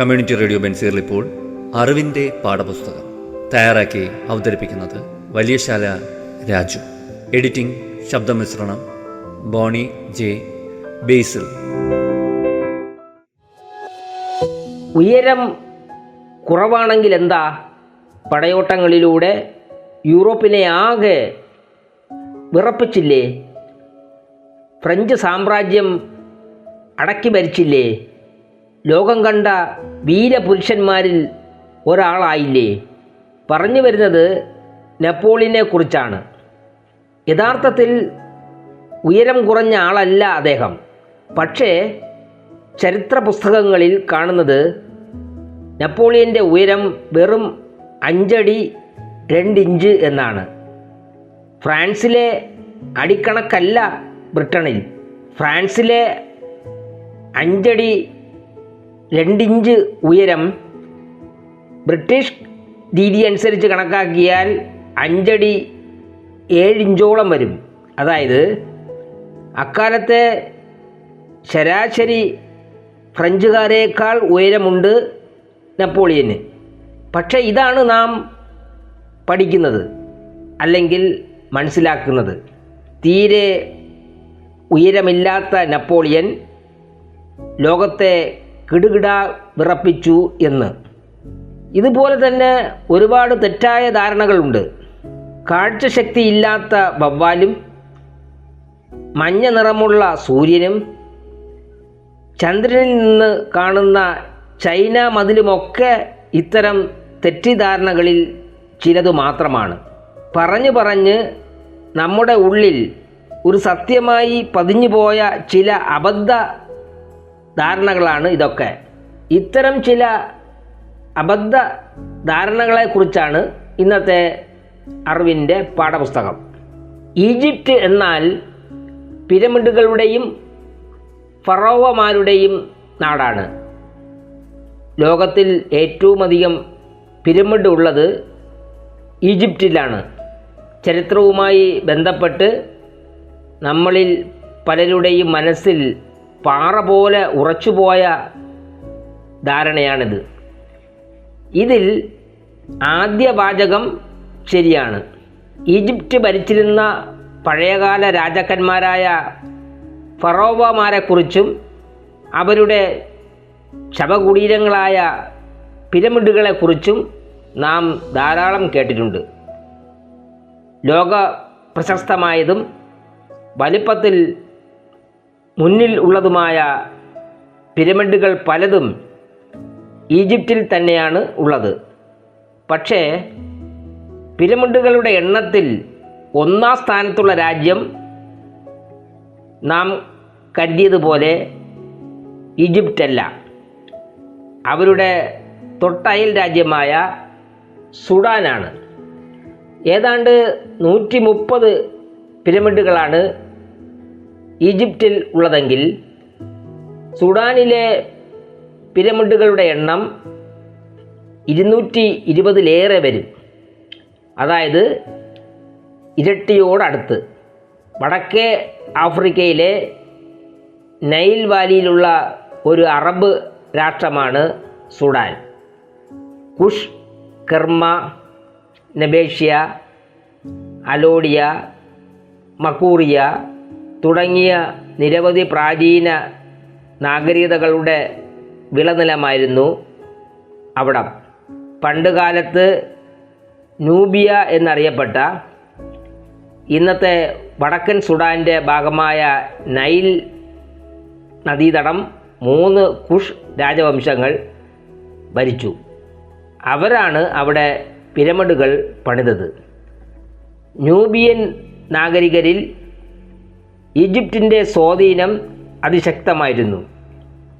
Community radio ബെൻസീറിൽ ഇപ്പോൾ അറിവിന്റെ പാഠപുസ്തകം തയ്യാറാക്കി അവതരിപ്പിക്കുന്നത് വലിയശാല രാജു. എഡിറ്റിംഗ് ശബ്ദമിശ്രണം ബോണി ജെ ബേസിൽ. ഉയരം കുറവാണെങ്കിൽ എന്താ? പടയോട്ടങ്ങളിലൂടെ യൂറോപ്പിനെ ആകെ വിറപ്പിച്ചില്ലേ? ഫ്രഞ്ച് സാമ്രാജ്യം അടക്കി ഭരിച്ചില്ലേ? ലോകം കണ്ട വീരപുരുഷന്മാരിൽ ഒരാളായില്ലേ? പറഞ്ഞു വരുന്നത് നെപ്പോളിയനെ കുറിച്ചാണ്. യഥാർത്ഥത്തിൽ ഉയരം കുറഞ്ഞ ആളല്ല അദ്ദേഹം. പക്ഷേ ചരിത്ര പുസ്തകങ്ങളിൽ കാണുന്നത് നെപ്പോളിയന്റെ ഉയരം വെറും അഞ്ചടി രണ്ടിഞ്ച് എന്നാണ്. ഫ്രാൻസിലെ അടിക്കണക്കല്ല ബ്രിട്ടണിൽ. ഫ്രാൻസിലെ അഞ്ചടി രണ്ടിഞ്ച് ഉയരം ബ്രിട്ടീഷ് രീതി അനുസരിച്ച് കണക്കാക്കിയാൽ അഞ്ചടി ഏഴിഞ്ചോളം വരും. അതായത് അക്കാലത്തെ ശരാശരി ഫ്രഞ്ചുകാരേക്കാൾ ഉയരമുണ്ട് നെപ്പോളിയന്. പക്ഷേ ഇതാണ് നാം പഠിക്കുന്നത് അല്ലെങ്കിൽ മനസ്സിലാക്കുന്നത്. തീരെ ഉയരമില്ലാത്ത നെപ്പോളിയൻ ലോകത്തെ കിടുകിട വിറപ്പിച്ചു എന്ന്. ഇതുപോലെ തന്നെ ഒരുപാട് തെറ്റായ ധാരണകളുണ്ട്. കാഴ്ചശക്തി ഇല്ലാത്ത വവ്വാലും മഞ്ഞ നിറമുള്ള സൂര്യനും ചന്ദ്രനിൽ നിന്ന് കാണുന്ന ചൈന മതിലുമൊക്കെ ഇത്തരം തെറ്റിദ്ധാരണകളിൽ ചിലതു മാത്രമാണ്. പറഞ്ഞു പറഞ്ഞ് നമ്മുടെ ഉള്ളിൽ ഒരു സത്യമായി പതിഞ്ഞുപോയ ചില അബദ്ധ ധാരണകളാണ് ഇതൊക്കെ. ഇത്തരം ചില അബദ്ധ ധാരണകളെക്കുറിച്ചാണ് ഇന്നത്തെ അറിവിന്റെ പാഠപുസ്തകം. ഈജിപ്റ്റ് എന്നാൽ പിരമിഡുകളുടെയും ഫറോവമാരുടെയും നാടാണ്. ലോകത്തിൽ ഏറ്റവും അധികം പിരമിഡ് ഉള്ളത് ഈജിപ്റ്റിലാണ്. ചരിത്രവുമായി ബന്ധപ്പെട്ട് നമ്മളിൽ പലരുടെയും മനസ്സിൽ പാറ പോലെ ഉറച്ചുപോയ ധാരണയാണിത്. ഇതിൽ ആദ്യ വാചകം ശരിയാണ്. ഈജിപ്റ്റ് ഭരിച്ചിരുന്ന പഴയകാല രാജാക്കന്മാരായ ഫറോവമാരെക്കുറിച്ചും അവരുടെ ശവകുടീരങ്ങളായ പിരമിഡുകളെക്കുറിച്ചും നാം ധാരാളം കേട്ടിട്ടുണ്ട്. ലോക പ്രശസ്തമായതും വലിപ്പത്തിൽ മുന്നിൽ ഉള്ളതുമായ പിരമിഡുകൾ പലതും ഈജിപ്തിൽ തന്നെയാണ് ഉള്ളത്. പക്ഷേ പിരമിഡുകളുടെ എണ്ണത്തിൽ ഒന്നാം സ്ഥാനത്തുള്ള രാജ്യം നാം കരുതിയതുപോലെ ഈജിപ്റ്റല്ല. അവരുടെ തൊട്ടയൽ രാജ്യമായ സുഡാനാണ്. ഏതാണ്ട് നൂറ്റി മുപ്പത് പിരമിഡുകളാണ് ഈജിപ്തിൽ ഉള്ളതെങ്കിൽ സുഡാനിലെ പിരമിഡുകളുടെ എണ്ണം ഇരുന്നൂറ്റി ഇരുപതിലേറെ വരും. അതായത് ഇരട്ടിയോടടുത്ത്. വടക്കേ ആഫ്രിക്കയിലെ നൈൽ വാലിയിലുള്ള ഒരു അറബ് രാഷ്ട്രമാണ് സുഡാൻ. കുഷ് കർമ്മ നബേഷ്യ അലോഡിയ മക്കൂറിയ തുടങ്ങിയ നിരവധി പ്രാചീന നാഗരികതകളുടെ വിളനിലമായിരുന്നു അവിടം. പണ്ടുകാലത്ത് നൂബിയ എന്നറിയപ്പെട്ട ഇന്നത്തെ വടക്കൻ സുഡാന്റെ ഭാഗമായ നൈൽ നദീതടം മൂന്ന് കുഷ് രാജവംശങ്ങൾ ഭരിച്ചു. അവരാണ് അവിടെ പിരമിഡുകൾ പണിതത്. ന്യൂബിയൻ നാഗരികരിൽ ഈജിപ്തിന്റെ സ്വാധീനം അതിശക്തമായിരുന്നു.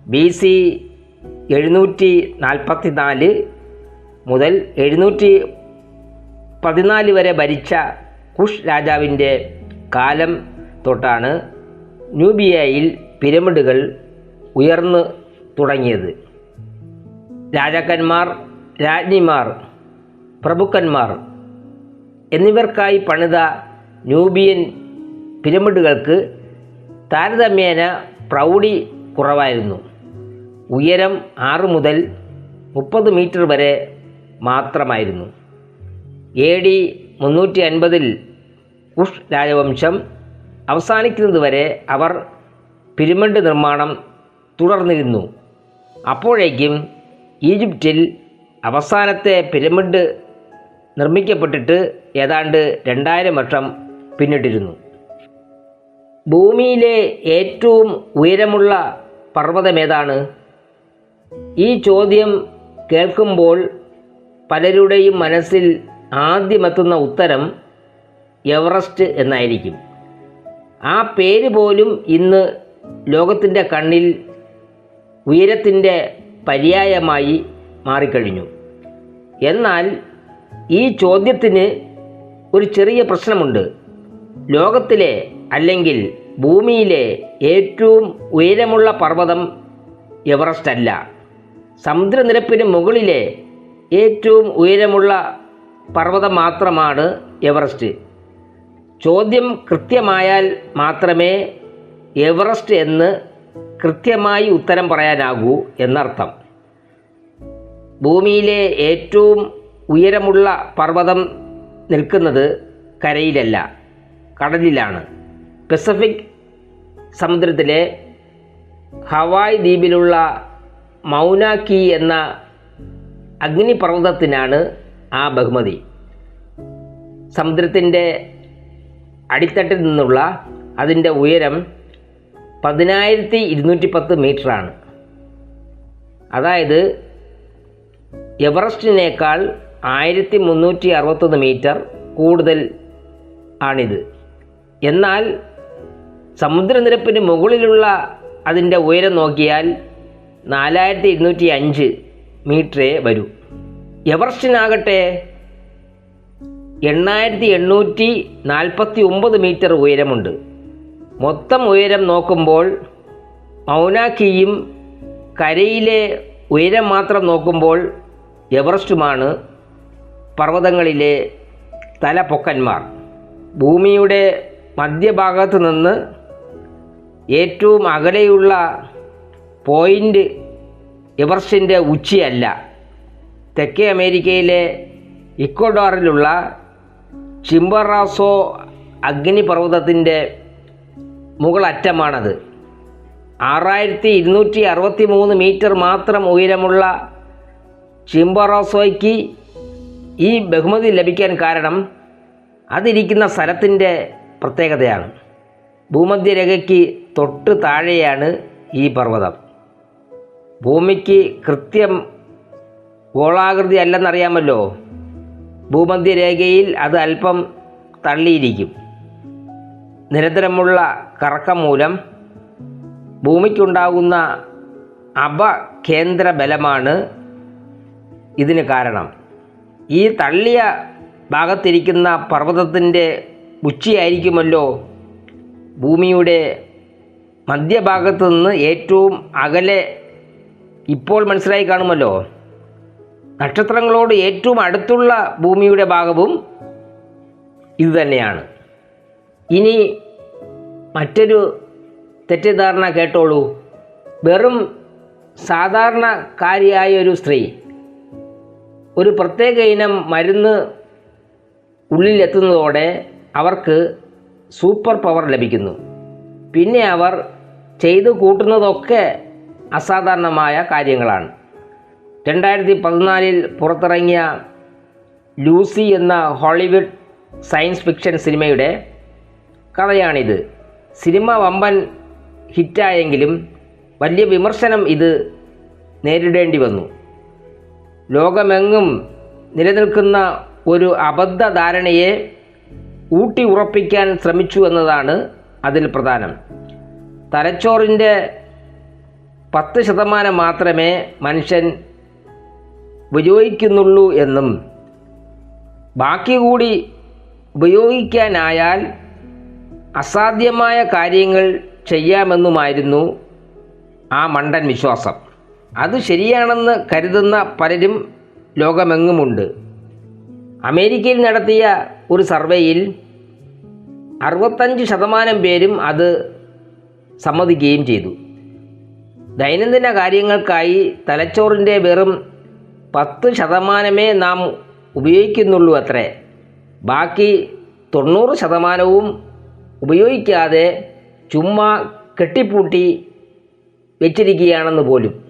ബി സി എഴുന്നൂറ്റി നാൽപ്പത്തി നാല് മുതൽ എഴുന്നൂറ്റി പതിനാല് വരെ ഭരിച്ച കുഷ് രാജാവിന്റെ കാലം തൊട്ടാണ് ന്യൂബിയയിൽ പിരമിഡുകൾ ഉയർന്നു തുടങ്ങിയത്. രാജാക്കന്മാർ രാജ്ഞിമാർ പ്രഭുക്കന്മാർ എന്നിവർക്കായി പണിത ന്യൂബിയൻ പിരമിഡുകൾക്ക് താരതമ്യേന പ്രൗഢി കുറവായിരുന്നു. ഉയരം ആറ് മുതൽ മുപ്പത് മീറ്റർ വരെ മാത്രമായിരുന്നു. എ ഡി മുന്നൂറ്റി അൻപതിൽ കുഷ് രാജവംശം അവസാനിക്കുന്നതുവരെ അവർ പിരമിഡ് നിർമ്മാണം തുടർന്നിരുന്നു. അപ്പോഴേക്കും ഈജിപ്തിൽ അവസാനത്തെ പിരമിഡ് നിർമ്മിക്കപ്പെട്ടിട്ട് ഏതാണ്ട് രണ്ടായിരം വർഷം പിന്നിട്ടിരുന്നു. ഭൂമിയിലെ ഏറ്റവും ഉയരമുള്ള പർവതമേതാണ്? ഈ ചോദ്യം കേൾക്കുമ്പോൾ പലരുടെയും മനസ്സിൽ ആദ്യമെത്തുന്ന ഉത്തരം എവറസ്റ്റ് എന്നായിരിക്കും. ആ പേര് പോലും ഇന്ന് ലോകത്തിന്റെ കണ്ണിൽ ഉയരത്തിന്റെ പര്യായമായി മാറിക്കഴിഞ്ഞു. എന്നാൽ ഈ ചോദ്യത്തിന് ഒരു ചെറിയ പ്രശ്നമുണ്ട്. ലോകത്തിലെ അല്ലെങ്കിൽ ഭൂമിയിലെ ഏറ്റവും ഉയരമുള്ള പർവതം എവറസ്റ്റ് അല്ല. സമുദ്രനിരപ്പിന് മുകളിലെ ഏറ്റവും ഉയരമുള്ള പർവതം മാത്രമാണ് എവറസ്റ്റ്. ചോദ്യം കൃത്യമായാൽ മാത്രമേ എവറസ്റ്റ് എന്ന് കൃത്യമായി ഉത്തരം പറയാനാകൂ എന്നർത്ഥം. ഭൂമിയിലെ ഏറ്റവും ഉയരമുള്ള പർവതം നിൽക്കുന്നത് കരയിലല്ല. കടലിലാണ്. പസഫിക് സമുദ്രത്തിലെ ഹവായ് ദ്വീപിലുള്ള മൗനാക്കി എന്ന അഗ്നിപർവതത്തിനാണ് ആ ബഹുമതി. സമുദ്രത്തിന്റെ അടിത്തട്ടിൽ നിന്നുള്ള അതിന്റെ ഉയരം പതിനായിരത്തി ഇരുന്നൂറ്റി പത്ത് മീറ്ററാണ്. അതായത് എവറസ്റ്റിനേക്കാൾ ആയിരത്തി മുന്നൂറ്റി അറുപത്തൊന്ന് മീറ്റർ കൂടുതൽ ആണിത്. എന്നാൽ സമുദ്രനിരപ്പിന് മുകളിലുള്ള അതിന്റെ ഉയരം നോക്കിയാൽ നാലായിരത്തി ഇരുന്നൂറ്റി അഞ്ച് മീറ്ററേ വരൂ. എവറസ്റ്റിനാകട്ടെ എണ്ണായിരത്തി എണ്ണൂറ്റി നാൽപ്പത്തി ഒമ്പത് മീറ്റർ ഉയരമുണ്ട്. മൊത്തം ഉയരം നോക്കുമ്പോൾ മൗനാക്കിയും കരയിലെ ഉയരം മാത്രം നോക്കുമ്പോൾ എവറസ്റ്റുമാണ് പർവതങ്ങളിലെ തലപൊക്കന്മാർ. ഭൂമിയുടെ മധ്യഭാഗത്ത് നിന്ന് ഏറ്റവും അകലെയുള്ള പോയിന്റ് എവർസിന്റെ ഉച്ചയല്ല. തെക്കേ അമേരിക്കയിലെ ഇക്വഡോറിലുള്ള ചിംബറാസോ അഗ്നിപർവതത്തിന്റെ മുകളറ്റമാണത്. ആറായിരത്തി ഇരുന്നൂറ്റി അറുപത്തി മൂന്ന് മീറ്റർ മാത്രം ഉയരമുള്ള ചിംബറാസോയ്ക്ക് ഈ ബഹുമതി ലഭിക്കാൻ കാരണം അതിരിക്കുന്ന സ്ഥലത്തിന്റെ പ്രത്യേകതയാണ്. ഭൂമധ്യരേഖയ്ക്ക് തൊട്ട് താഴെയാണ് ഈ പർവതം. ഭൂമിക്ക് കൃത്യം ഗോളാകൃതി അല്ലെന്നറിയാമല്ലോ. ഭൂമധ്യരേഖയിൽ അത് അല്പം തള്ളിയിരിക്കും. നിരന്തരമുള്ള കറക്കം മൂലം ഭൂമിക്കുണ്ടാകുന്ന അപകേന്ദ്ര ബലമാണ് ഇതിന് കാരണം. ഈ തള്ളിയ ഭാഗത്തിരിക്കുന്ന പർവതത്തിന്റെ ഉച്ചിയായിരിക്കുമല്ലോ. ഭൂമിയുടെ മധ്യഭാഗത്തു നിന്ന് ഏറ്റവും അകലെ ഇപ്പോൾ മനസ്സിലായി കാണുമല്ലോ. നക്ഷത്രങ്ങളോട് ഏറ്റവും അടുത്തുള്ള ഭൂമിയുടെ ഭാഗവും ഇതുതന്നെയാണ് ഇനി മറ്റൊരു തെറ്റിദ്ധാരണ കേട്ടോളൂ. വെറും സാധാരണക്കാരിയായ ഒരു സ്ത്രീ ഒരു പ്രത്യേക ഇനം മരുന്ന് ഉള്ളിലെത്തുന്നതോടെ അവർക്ക് സൂപ്പർ പവർ ലഭിക്കുന്നു. പിന്നെ അവർ ചെയ്തു കൂട്ടുന്നതൊക്കെ അസാധാരണമായ കാര്യങ്ങളാണ്. രണ്ടായിരത്തി പതിനാലിൽ പുറത്തിറങ്ങിയ ലൂസി എന്ന ഹോളിവുഡ് സയൻസ് ഫിക്ഷൻ സിനിമയുടെ കഥയാണിത്. സിനിമ വമ്പൻ ഹിറ്റായെങ്കിലും വലിയ വിമർശനം ഇത് നേരിടേണ്ടി വന്നു. ലോകമെങ്ങും നിലനിൽക്കുന്ന ഒരു അബദ്ധ ധാരണയെ ഊട്ടി ഉറപ്പിക്കാൻ ശ്രമിച്ചു എന്നതാണ് അതിൽ പ്രധാനം. തലച്ചോറിന്റെ പത്ത് ശതമാനം മാത്രമേ മനുഷ്യൻ ഉപയോഗിക്കുന്നുള്ളൂ എന്നും ബാക്കി കൂടി ഉപയോഗിക്കാനായാൽ അസാധ്യമായ കാര്യങ്ങൾ ചെയ്യാമെന്നുമായിരുന്നു ആ മണ്ടൻ വിശ്വാസം. അത് ശരിയാണെന്ന് കരുതുന്ന പലരും ലോകമെങ്ങുമുണ്ട്. അമേരിക്കയിൽ നടത്തിയ ഒരു സർവേയിൽ അറുപത്തഞ്ച് ശതമാനം പേരും അത് സമ്മതിക്കുകയും ചെയ്തു. ദൈനംദിന കാര്യങ്ങൾക്കായി തലച്ചോറിന്റെ വെറും പത്ത് ശതമാനമേ നാം ഉപയോഗിക്കുന്നുള്ളൂ അത്രേ. ബാക്കി തൊണ്ണൂറ് ശതമാനവും ഉപയോഗിക്കാതെ ചുമ്മാ കെട്ടിപ്പൂട്ടി വെച്ചിരിക്കുകയാണെന്ന് പോലും.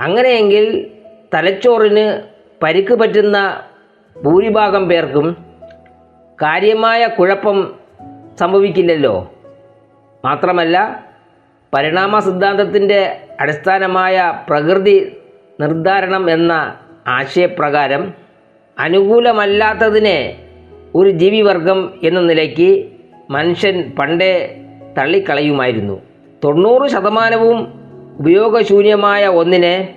അങ്ങനെയെങ്കിൽ തലച്ചോറിന് പരിക്ക് പറ്റുന്ന ഭൂരിഭാഗം പേർക്കും കാര്യമായ കുഴപ്പം സംഭവിക്കില്ലല്ലോ. മാത്രമല്ല പരിണാമ സിദ്ധാന്തത്തിന്റെ അടിസ്ഥാനമായ പ്രകൃതി നിർദ്ധാരണം എന്ന ആശയപ്രകാരം അനുകൂലമല്ലാത്തതിനെ ഒരു ജീവിവർഗം എന്ന നിലയ്ക്ക് മനുഷ്യൻ പണ്ടേ തള്ളിക്കളയുമായിരുന്നു. തൊണ്ണൂറ് ശതമാനവും ഉപയോഗശൂന്യമായ ഒന്നിനെ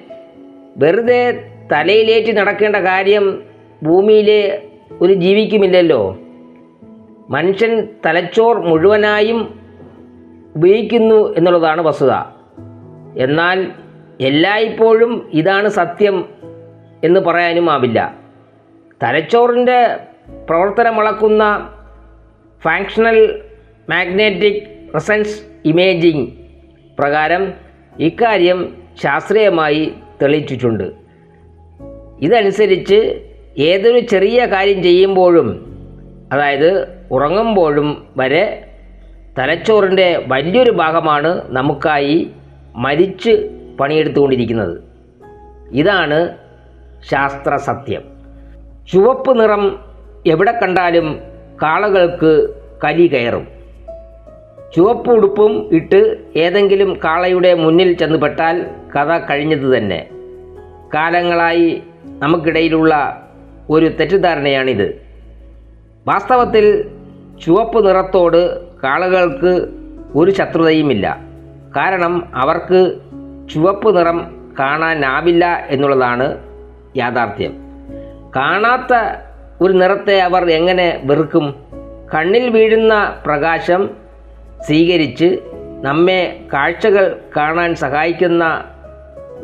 വെറുതെ തലയിലേറ്റി നടക്കേണ്ട കാര്യം ഭൂമിയിലെ ഒരു ജീവിക്കുമില്ലല്ലോ. മനുഷ്യൻ തലച്ചോർ മുഴുവനായും ഉപയോഗിക്കുന്നു എന്നുള്ളതാണ് വസ്തുത. എന്നാൽ എല്ലായ്പ്പോഴും ഇതാണ് സത്യം എന്ന് പറയാനും ആവില്ല. തലച്ചോറിന്റെ പ്രവർത്തനമളക്കുന്ന ഫാങ്ഷണൽ മാഗ്നറ്റിക് റെസൻസ് ഇമേജിംഗ് പ്രകാരം ഇക്കാര്യം ശാസ്ത്രീയമായി തെളിയിച്ചിട്ടുണ്ട്. ഇതനുസരിച്ച് ഏതൊരു ചെറിയ കാര്യം ചെയ്യുമ്പോഴും അതായത് ഉറങ്ങുമ്പോഴും വരെ തലച്ചോറിന്റെ വലിയൊരു ഭാഗമാണ് നമുക്കായി മരിച്ച് പണിയെടുത്തുകൊണ്ടിരിക്കുന്നത്. ഇതാണ് ശാസ്ത്ര സത്യം ചുവപ്പ് നിറം എവിടെ കണ്ടാലും കാളകൾക്ക് കലി കയറും. ചുവപ്പ് ഉടുപ്പും ഇട്ട് ഏതെങ്കിലും കാളയുടെ മുന്നിൽ ചെന്നുപെട്ടാൽ കഥ കഴിഞ്ഞത് തന്നെ. കാലങ്ങളായി നമുക്കിടയിലുള്ള ഒരു തെറ്റിദ്ധാരണയാണിത്. വാസ്തവത്തിൽ ചുവപ്പ് നിറത്തോട് കാളകൾക്ക് ഒരു ശത്രുതയുമില്ല. കാരണം അവർക്ക് ചുവപ്പ് നിറം കാണാനാവില്ല എന്നുള്ളതാണ് യാഥാർത്ഥ്യം. കാണാത്ത ഒരു നിറത്തെ അവർ എങ്ങനെ വെറുക്കും? കണ്ണിൽ വീഴുന്ന പ്രകാശം സ്വീകരിച്ച് നമ്മെ കാഴ്ചകൾ കാണാൻ സഹായിക്കുന്ന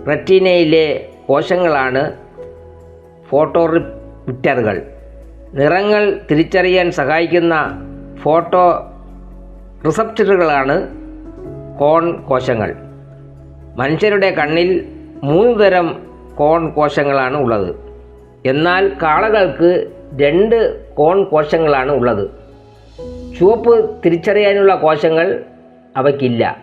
റെറ്റീനയിലെ കോശങ്ങളാണ് ഫോട്ടോറിപ്റ്ററുകൾ. നിറങ്ങൾ തിരിച്ചറിയാൻ സഹായിക്കുന്ന ഫോട്ടോ റിസപ്റ്ററുകളാണ് കോൺ കോശങ്ങൾ. മനുഷ്യരുടെ കണ്ണിൽ മൂന്ന് തരം കോൺ കോശങ്ങളാണ് ഉള്ളത്. എന്നാൽ കാളകൾക്ക് രണ്ട് കോൺ കോശങ്ങളാണ് ഉള്ളത്. ചുവപ്പ് തിരിച്ചറിയാനുള്ള കോശങ്ങൾ അവയ്ക്കില്ല.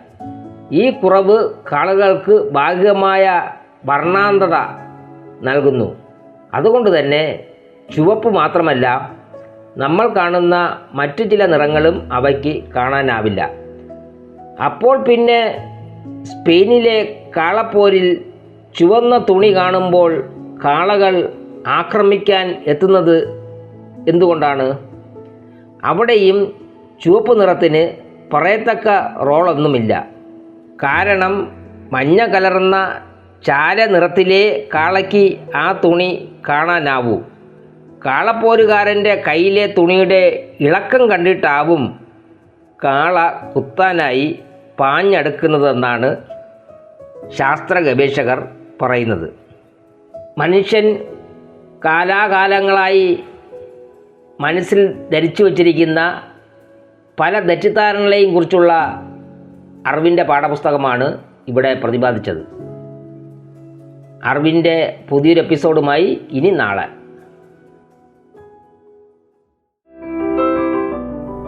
ഈ കുറവ് കാളകൾക്ക് ഭാഗികമായ വർണാന്തത നൽകുന്നു. അതുകൊണ്ട് തന്നെ ചുവപ്പ് മാത്രമല്ല നമ്മൾ കാണുന്ന മറ്റു ചില നിറങ്ങളും അവയ്ക്ക് കാണാനാവില്ല. അപ്പോൾ പിന്നെ സ്പെയിനിലെ കാളപ്പോരിൽ ചുവന്ന തുണി കാണുമ്പോൾ കാളകൾ ആക്രമിക്കാൻ എത്തുന്നത് എന്തുകൊണ്ടാണ്? അവിടെയും ചുവപ്പ് നിറത്തിന് പറയത്തക്ക റോളൊന്നുമില്ല. കാരണം മഞ്ഞ കലർന്ന ചാര നിറത്തിലെ കാളയ്ക്ക് ആ തുണി കാണാനാവൂ. കാളപ്പോരുകാരന്റെ കയ്യിലെ തുണിയുടെ ഇളക്കം കണ്ടിട്ടാവും കാള കുത്താനായി പാഞ്ഞടുക്കുന്നതെന്നാണ് ശാസ്ത്ര ഗവേഷകർ പറയുന്നത്. മനുഷ്യൻ കാലാകാലങ്ങളായി മനസ്സിൽ ധരിച്ചു വച്ചിരിക്കുന്ന പല തെറ്റിദ്ധാരണകളെയും കുറിച്ചുള്ള അറിവിന്റെ പാഠപുസ്തകമാണ് ഇവിടെ പ്രതിപാദിച്ചത്. അറിവിന്റെ പുതിയൊരു എപ്പിസോഡുമായി ഇനി നാളെ.